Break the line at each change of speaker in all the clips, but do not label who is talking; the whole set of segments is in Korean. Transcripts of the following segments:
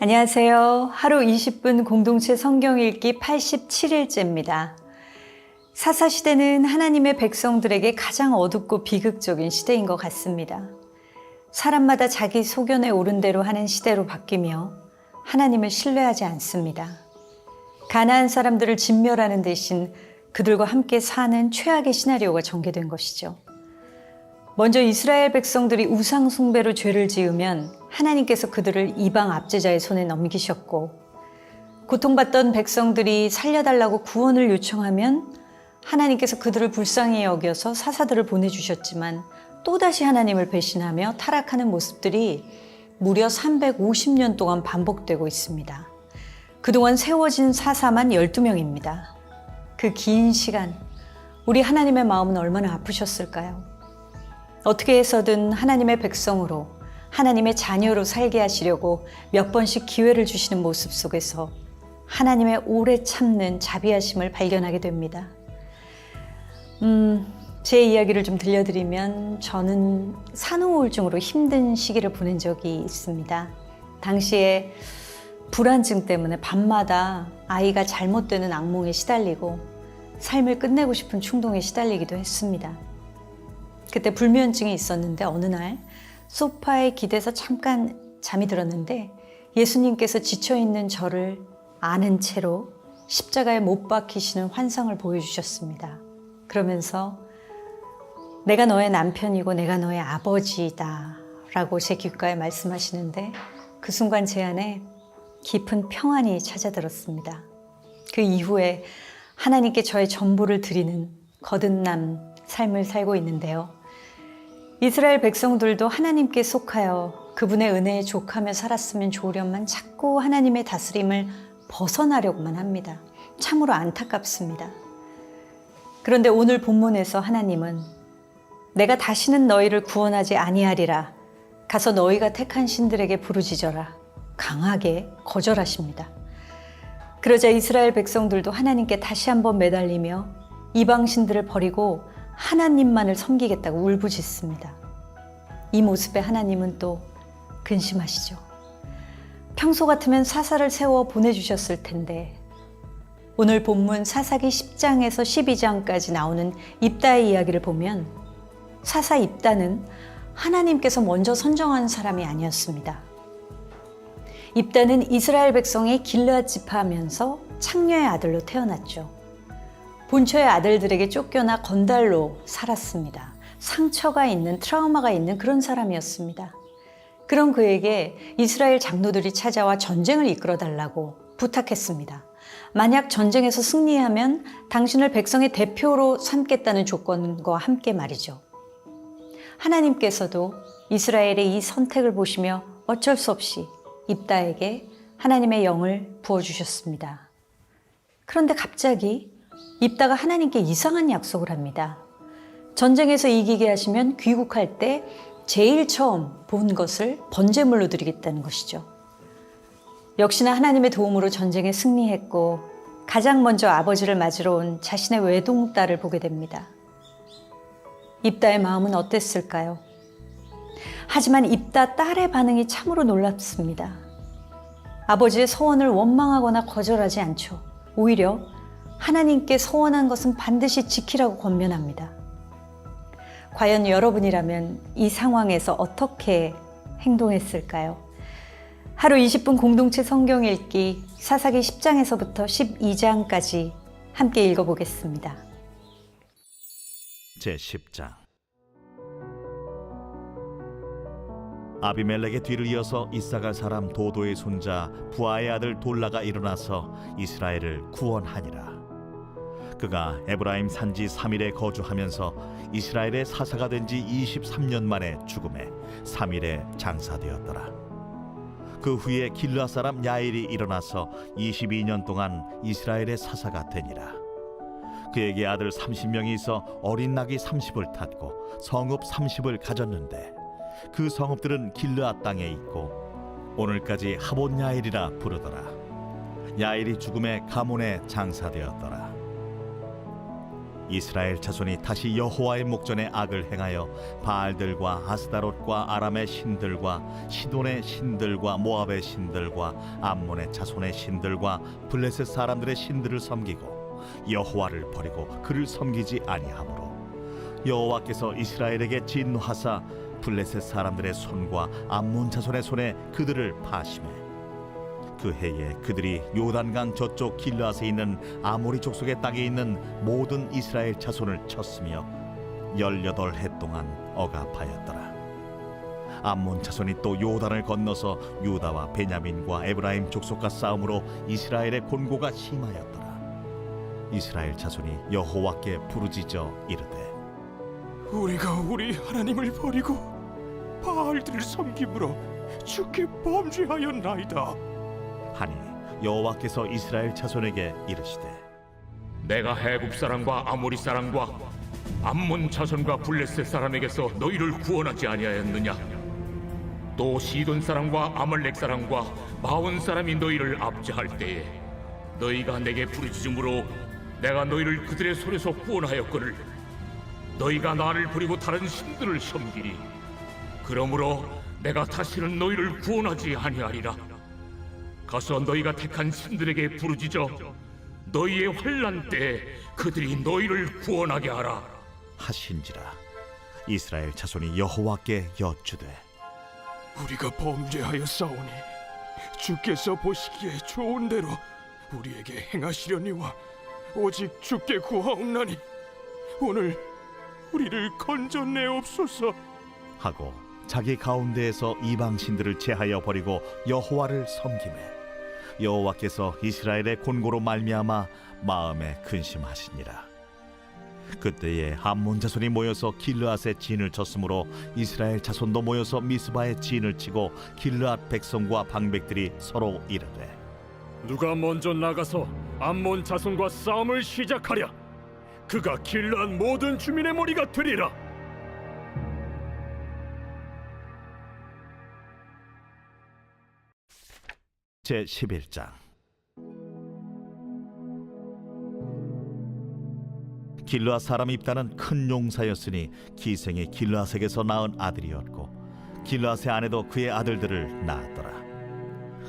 안녕하세요. 하루 20분 공동체 성경 읽기 87일째입니다. 사사시대는 하나님의 백성들에게 가장 어둡고 비극적인 시대인 것 같습니다. 사람마다 자기 소견에 오른 대로 하는 시대로 바뀌며 하나님을 신뢰하지 않습니다. 가나안 사람들을 진멸하는 대신 그들과 함께 사는 최악의 시나리오가 전개된 것이죠. 먼저 이스라엘 백성들이 우상 숭배로 죄를 지으면 하나님께서 그들을 이방 압제자의 손에 넘기셨고 고통받던 백성들이 살려달라고 구원을 요청하면 하나님께서 그들을 불쌍히 여겨서 사사들을 보내주셨지만 또다시 하나님을 배신하며 타락하는 모습들이 무려 350년 동안 반복되고 있습니다. 그동안 세워진 사사만 12명입니다. 그 긴 시간, 우리 하나님의 마음은 얼마나 아프셨을까요? 어떻게 해서든 하나님의 백성으로 하나님의 자녀로 살게 하시려고 몇 번씩 기회를 주시는 모습 속에서 하나님의 오래 참는 자비하심을 발견하게 됩니다. 음, 제 이야기를 좀 들려드리면 저는 산후우울증으로 힘든 시기를 보낸 적이 있습니다. 당시에 불안증 때문에 밤마다 아이가 잘못되는 악몽에 시달리고 삶을 끝내고 싶은 충동에 시달리기도 했습니다. 그때 불면증이 있었는데 어느 날 소파에 기대서 잠깐 잠이 들었는데 예수님께서 지쳐 있는 저를 아는 채로 십자가에 못 박히시는 환상을 보여주셨습니다. 그러면서 내가 너의 남편이고 내가 너의 아버지다 라고 제 귓가에 말씀하시는데 그 순간 제 안에 깊은 평안이 찾아들었습니다. 그 이후에 하나님께 저의 전부를 드리는 거듭남 삶을 살고 있는데요. 이스라엘 백성들도 하나님께 속하여 그분의 은혜에 족하며 살았으면 좋으련만 자꾸 하나님의 다스림을 벗어나려고만 합니다. 참으로 안타깝습니다. 그런데 오늘 본문에서 하나님은 내가 다시는 너희를 구원하지 아니하리라 가서 너희가 택한 신들에게 부르짖어라 강하게 거절하십니다. 그러자 이스라엘 백성들도 하나님께 다시 한번 매달리며 이방 신들을 버리고 하나님만을 섬기겠다고 울부짖습니다. 이 모습에 하나님은 또 근심하시죠. 평소 같으면 사사를 세워 보내주셨을 텐데 오늘 본문 사사기 10장에서 12장까지 나오는 입다의 이야기를 보면 사사 입다는 하나님께서 먼저 선정한 사람이 아니었습니다. 입다는 이스라엘 백성의 길르앗 지파하면서 창녀의 아들로 태어났죠. 본처의 아들들에게 쫓겨나 건달로 살았습니다. 상처가 있는 트라우마가 있는 그런 사람이었습니다. 그런 그에게 이스라엘 장로들이 찾아와 전쟁을 이끌어 달라고 부탁했습니다. 만약 전쟁에서 승리하면 당신을 백성의 대표로 삼겠다는 조건과 함께 말이죠. 하나님께서도 이스라엘의 이 선택을 보시며 어쩔 수 없이 입다에게 하나님의 영을 부어주셨습니다. 그런데 갑자기 입다가 하나님께 이상한 약속을 합니다. 전쟁에서 이기게 하시면 귀국할 때 제일 처음 본 것을 번제물로 드리겠다는 것이죠. 역시나 하나님의 도움으로 전쟁에 승리했고 가장 먼저 아버지를 맞으러 온 자신의 외동딸을 보게 됩니다. 입다의 마음은 어땠을까요? 하지만 입다 딸의 반응이 참으로 놀랍습니다. 아버지의 서원을 원망하거나 거절하지 않죠. 오히려 하나님께 서원한 것은 반드시 지키라고 권면합니다. 과연 여러분이라면 이 상황에서 어떻게 행동했을까요? 하루 20분 공동체 성경 읽기 사사기 10장에서부터 12장까지 함께 읽어보겠습니다.
제 10장 아비멜렉의 뒤를 이어서 이사갈 사람 도도의 손자 부아의 아들 돌라가 일어나서 이스라엘을 구원하니라 그가 에브라임 산지 3일에 거주하면서 이스라엘의 사사가 된 지 23년 만에 죽음에 3일에 장사되었더라 그 후에 길라 사람 야일이 일어나서 22년 동안 이스라엘의 사사가 되니라 그에게 아들 30명이 있어 어린 낙이 30을 탔고 성읍 30을 가졌는데 그 성읍들은 길르앗 땅에 있고 오늘까지 하본 야일이라 부르더라. 야일이 죽음에 가문에 장사되었더라. 이스라엘 자손이 다시 여호와의 목전에 악을 행하여 바알들과 아스다롯과 아람의 신들과 시돈의 신들과 모압의 신들과 암몬의 자손의 신들과 블레셋 사람들의 신들을 섬기고 여호와를 버리고 그를 섬기지 아니하므로 여호와께서 이스라엘에게 진노하사 블레셋 사람들의 손과 암몬 자손의 손에 그들을 파심해 그 해에 그들이 요단강 저쪽 길라스에 있는 아모리 족속의 땅에 있는 모든 이스라엘 자손을 쳤으며 열여덟 해 동안 억압하였더라. 암몬 자손이 또 요단을 건너서 유다와 베냐민과 에브라임 족속과 싸움으로 이스라엘의 곤고가 심하였더라. 이스라엘 자손이 여호와께 부르짖어 이르되
우리가 우리 하나님을 버리고 바알들을 섬김으로 주께 범죄하였나이다.
하니 여호와께서 이스라엘 자손에게 이르시되
내가 해국 사람과 아모리 사람과 암몬 자손과 블레셋 사람에게서 너희를 구원하지 아니하였느냐? 또 시돈 사람과 아말렉 사람과 마온 사람이 너희를 압제할 때에 너희가 내게 부르짖음으로 내가 너희를 그들의 손에서 구원하였거늘 너희가 나를 버리고 다른 신들을 섬기니 그러므로 내가 다시는 너희를 구원하지 아니하리라 가서 너희가 택한 신들에게 부르짖어 너희의 환란 때에 그들이 너희를 구원하게 하라.
하신지라 이스라엘 자손이 여호와께 여쭈되
우리가 범죄하였사오니 주께서 보시기에 좋은 대로 우리에게 행하시려니와 오직 주께 구하옵나니 오늘 우리를 건져내옵소서.
하고 자기 가운데에서 이방 신들을 제하여 버리고 여호와를 섬기매 여호와께서 이스라엘의 곤고로 말미암아 마음에 근심하시니라. 그때에 암몬 자손이 모여서 길르앗의 진을 쳤으므로 이스라엘 자손도 모여서 미스바의 진을 치고 길르앗 백성과 방백들이 서로 이르되
누가 먼저 나가서 암몬 자손과 싸움을 시작하랴? 그가 길러한 모든 주민의 머리가 되리라
제 11장 길르앗 사람 입다는 큰 용사였으니 기생이 길르앗에게서 낳은 아들이었고 길르앗의 아내도 그의 아들들을 낳았더라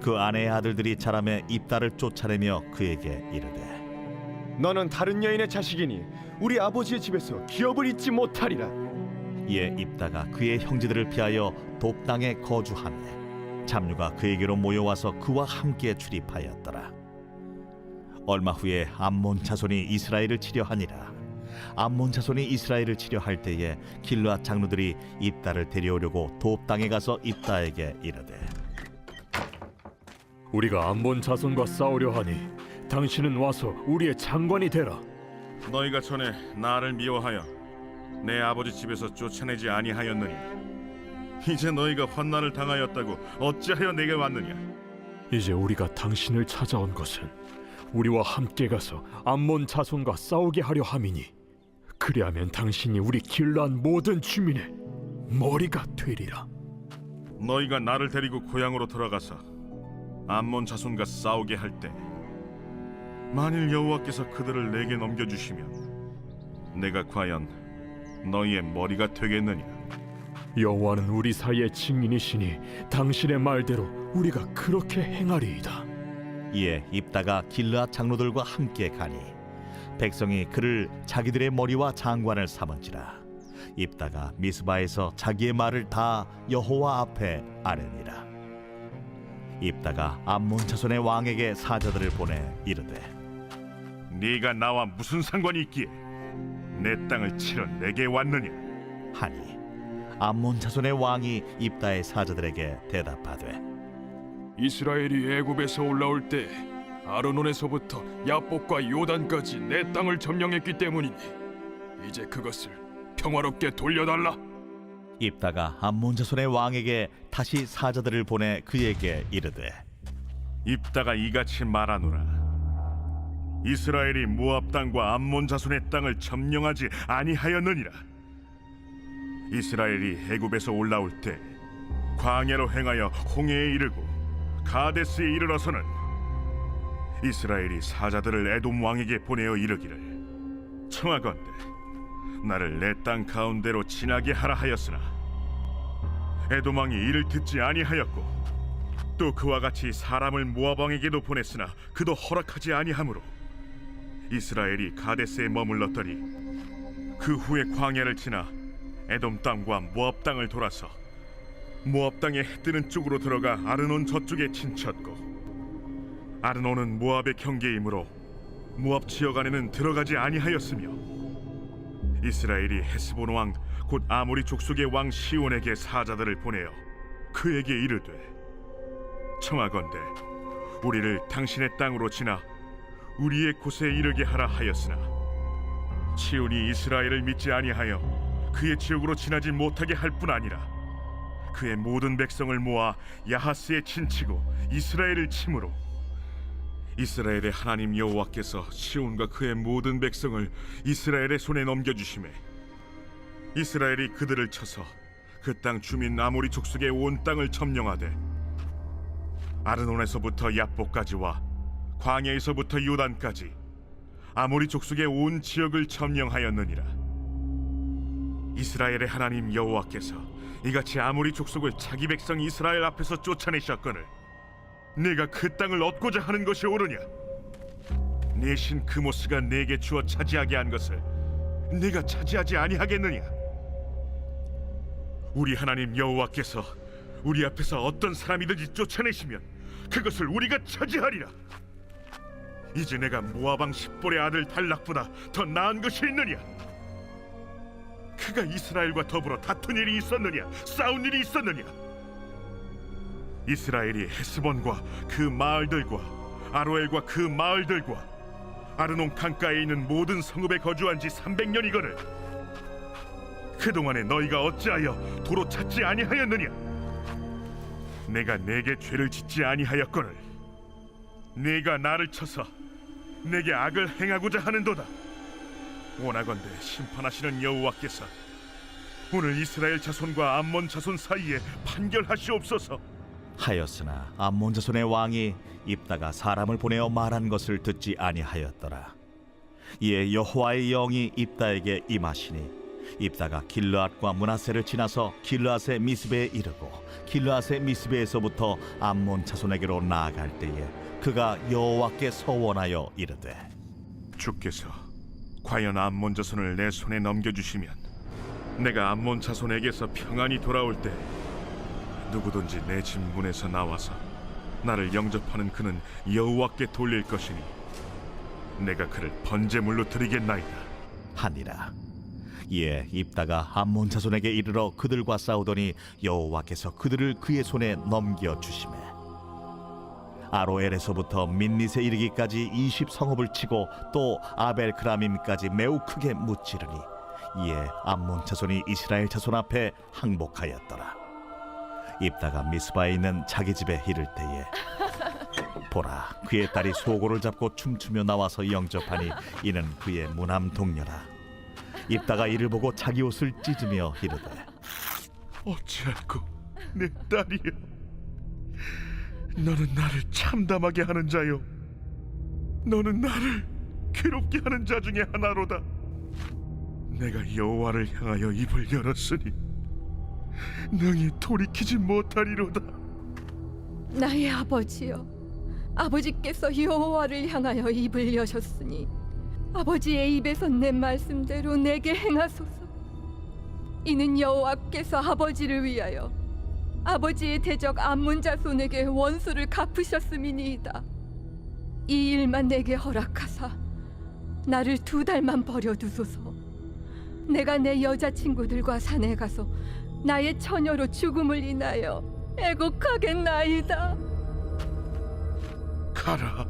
그 아내의 아들들이 자라매 입다를 쫓아내며 그에게 이르되
너는 다른 여인의 자식이니 우리 아버지의 집에서 기업을 잊지 못하리라.
이에 입다가 그의 형제들을 피하여 돕당에 거주하며 잡류가 그에게로 모여와서 그와 함께 출입하였더라. 얼마 후에 암몬 자손이 이스라엘을 치려하니라. 암몬 자손이 이스라엘을 치려할 때에 길르앗 장로들이 입다를 데려오려고 돕당에 가서 입다에게 이르되
우리가 암몬 자손과 싸우려 하니 당신은 와서 우리의 장관이 되라
너희가 전에 나를 미워하여 내 아버지 집에서 쫓아내지 아니하였느냐 이제 너희가 환난을 당하였다고 어찌하여 내게 왔느냐?
이제 우리가 당신을 찾아온 것은 우리와 함께 가서 암몬 자손과 싸우게 하려 함이니 그리하면 당신이 우리 길러한 모든 주민의 머리가 되리라.
너희가 나를 데리고 고향으로 돌아가서 암몬 자손과 싸우게 할 때 만일 여호와께서 그들을 내게 넘겨주시면 내가 과연 너희의 머리가 되겠느냐
여호와는 우리 사이의 증인이시니 당신의 말대로 우리가 그렇게 행하리이다.
이에 입다가 길르앗 장로들과 함께 가니 백성이 그를 자기들의 머리와 장관을 삼은지라. 입다가 미스바에서 자기의 말을 다 여호와 앞에 아뢰니라. 입다가 암몬 자손의 왕에게 사자들을 보내 이르되
네가 나와 무슨 상관이 있기에 내 땅을 치러 내게 왔느냐?
하니 암몬 자손의 왕이 입다의 사자들에게 대답하되
이스라엘이 애굽에서 올라올 때 아르논에서부터 야복과 요단까지 내 땅을 점령했기 때문이니 이제 그것을 평화롭게 돌려달라.
입다가 암몬 자손의 왕에게 다시 사자들을 보내 그에게 이르되
입다가 이같이 말하노라 이스라엘이 모압 땅과 암몬 자손의 땅을 점령하지 아니하였느니라 이스라엘이 애굽에서 올라올 때 광야로 행하여 홍해에 이르고 가데스에 이르러서는 이스라엘이 사자들을 에돔 왕에게 보내어 이르기를 청하건대 나를 내 땅 가운데로 지나게 하라 하였으나 에돔 왕이 이를 듣지 아니하였고 또 그와 같이 사람을 모압 왕에게도 보냈으나 그도 허락하지 아니하므로 이스라엘이 가데스에 머물렀더니 그 후에 광야를 지나 에돔 땅과 모압 땅을 돌아서 모압 땅의 해 뜨는 쪽으로 들어가 아르논 저쪽에 친쳤고 아르논은 모압의 경계이므로 모압 지역 안에는 들어가지 아니하였으며 이스라엘이 헤스본 왕 곧 아모리 족속의 왕 시온에게 사자들을 보내어 그에게 이르되 청하건대 우리를 당신의 땅으로 지나 우리의 곳에 이르게 하라 하였으나 시온이 이스라엘을 믿지 아니하여 그의 지역으로 지나지 못하게 할 뿐 아니라 그의 모든 백성을 모아 야하스에 친치고 이스라엘을 침으로 이스라엘의 하나님 여호와께서 시온과 그의 모든 백성을 이스라엘의 손에 넘겨 주심에 이스라엘이 그들을 쳐서 그 땅 주민 아모리 족속의 온 땅을 점령하되 아르논에서부터 야복까지와 광야에서부터 요단까지 아모리 족속의 온 지역을 점령하였느니라 이스라엘의 하나님 여호와께서 이같이 아모리 족속을 자기 백성 이스라엘 앞에서 쫓아내셨거늘 내가 그 땅을 얻고자 하는 것이 옳으냐? 내 신 그모스가 내게 주어 차지하게 한 것을 내가 차지하지 아니하겠느냐? 우리 하나님 여호와께서 우리 앞에서 어떤 사람이든지 쫓아내시면 그것을 우리가 차지하리라. 이제 내가 모아방 십볼의 아들 달락보다 더 나은 것이 있느냐 그가 이스라엘과 더불어 다툰 일이 있었느냐 싸운 일이 있었느냐? 이스라엘이 헤스본과 그 마을들과 아로엘과 그 마을들과 아르논 강가에 있는 모든 성읍에 거주한 지 300년이거늘 그동안에 너희가 어찌하여 도로 찾지 아니하였느냐? 내가 내게 죄를 짓지 아니하였거늘 네가 나를 쳐서 내게 악을 행하고자 하는도다 원하건대 심판하시는 여호와께서 오늘 이스라엘 자손과 암몬 자손 사이에 판결하시옵소서
하였으나 암몬 자손의 왕이 입다가 사람을 보내어 말한 것을 듣지 아니하였더라. 이에 여호와의 영이 입다에게 임하시니 입다가 길르앗과 문하세를 지나서 길르앗의 미스베에 이르고 길르앗의 미스베에서부터 암몬 자손에게로 나아갈 때에 그가 여호와께 서원하여 이르되
주께서 과연 암몬 자손을 내 손에 넘겨주시면 내가 암몬 자손에게서 평안히 돌아올 때 누구든지 내 집 문에서 나와서 나를 영접하는 그는 여호와께 돌릴 것이니 내가 그를 번제물로 드리겠나이다
하니라. 이에 입다가 암몬 자손에게 이르러 그들과 싸우더니 여호와께서 그들을 그의 손에 넘겨 주시매 아로엘에서부터 민닛에 이르기까지 20 성읍을 치고 또 아벨 그라밈까지 매우 크게 무찌르니 이에 암몬 자손이 이스라엘 자손 앞에 항복하였더라. 입다가 미스바에 있는 자기 집에 이를 때에 보라 그의 딸이 소고를 잡고 춤추며 나와서 영접하니 이는 그의 무남 동료라. 입다가 이를 보고 자기 옷을 찢으며 이르되
어찌할꼬 내 딸이여 너는 나를 참담하게 하는 자요. 너는 나를 괴롭게 하는 자 중에 하나로다. 내가 여호와를 향하여 입을 열었으니 능히 돌이키지 못하리로다.
나의 아버지여 아버지께서 여호와를 향하여 입을 여셨으니 아버지의 입에서 내 말씀대로 내게 행하소서. 이는 여호와께서 아버지를 위하여 아버지의 대적 암몬 자손에게 원수를 갚으셨음이니이다. 이 일만 내게 허락하사 나를 두 달만 버려두소서. 내가 내 여자친구들과 산에 가서 나의 처녀로 죽음을 인하여 애곡하겠나이다.
가라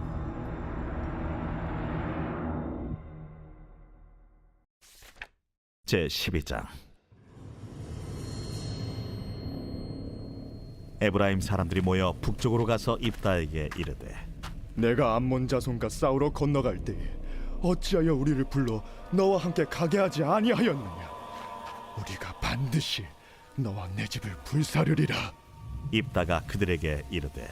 제12장. 에브라임 사람들이 모여 북쪽으로 가서 입다에게 이르되
내가 암몬 자손과 싸우러 건너갈 때 어찌하여 우리를 불러 너와 함께 가게 하지 아니하였느냐? 우리가 반드시 너와 내 집을 불사르리라.
입다가 그들에게 이르되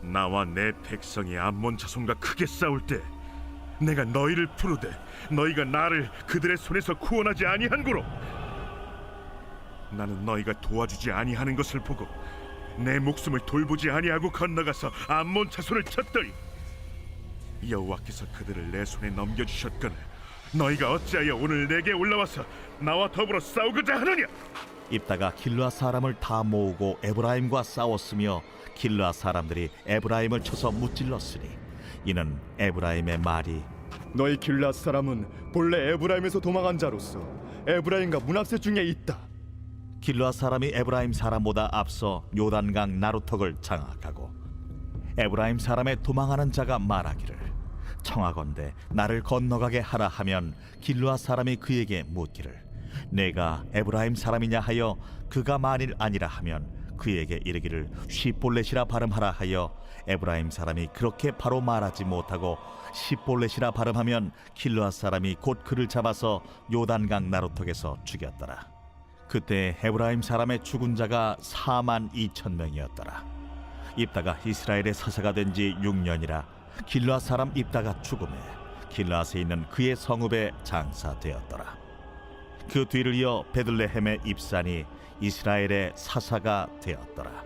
나와 내 백성이 암몬 자손과 크게 싸울 때 내가 너희를 부르되 너희가 나를 그들의 손에서 구원하지 아니한고로. 나는 너희가 도와주지 아니하는 것을 보고 내 목숨을 돌보지 아니하고 건너가서 암몬 자손을 쳤더니 여호와께서 그들을 내 손에 넘겨 주셨거늘 너희가 어찌하여 오늘 내게 올라와서 나와 더불어 싸우고자 하느냐?
입다가 길르아 사람을 다 모으고 에브라임과 싸웠으며 길르아 사람들이 에브라임을 쳐서 무찔렀으니 이는 에브라임의 말이
너희 길랏 사람은 본래 에브라임에서 도망한 자로서 에브라임과 문합세 중에 있다.
길르아 사람이 에브라임 사람보다 앞서 요단강 나루턱을 장악하고 에브라임 사람의 도망하는 자가 말하기를 청하건대 나를 건너가게 하라 하면 길르아 사람이 그에게 묻기를 내가 에브라임 사람이냐 하여 그가 만일 아니라 하면 그에게 이르기를 시볼렛이라 발음하라 하여 에브라임 사람이 그렇게 바로 말하지 못하고 시볼렛이라 발음하면 길르아 사람이 곧 그를 잡아서 요단강 나루턱에서 죽였더라 그때 에브라임 사람의 죽은 자가 4만 2천 명이었더라. 입다가 이스라엘의 사사가 된 지 6년이라 길라 사람 입다가 죽음에 길라스에 있는 그의 성읍에 장사되었더라. 그 뒤를 이어 베들레헴의 입산이 이스라엘의 사사가 되었더라.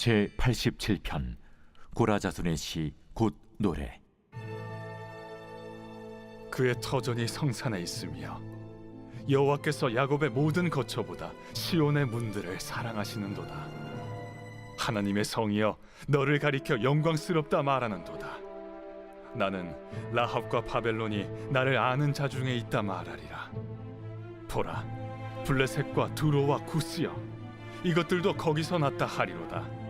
제 87편 고라자손의 시 곧 노래
그의 터전이 성산에 있으며 여호와께서 야곱의 모든 거처보다 시온의 문들을 사랑하시는도다. 하나님의 성이여 너를 가리켜 영광스럽다 말하는도다. 나는 라합과 바벨론이 나를 아는 자 중에 있다 말하리라. 보라, 블레셋과 두로와 구스여 이것들도 거기서 났다 하리로다.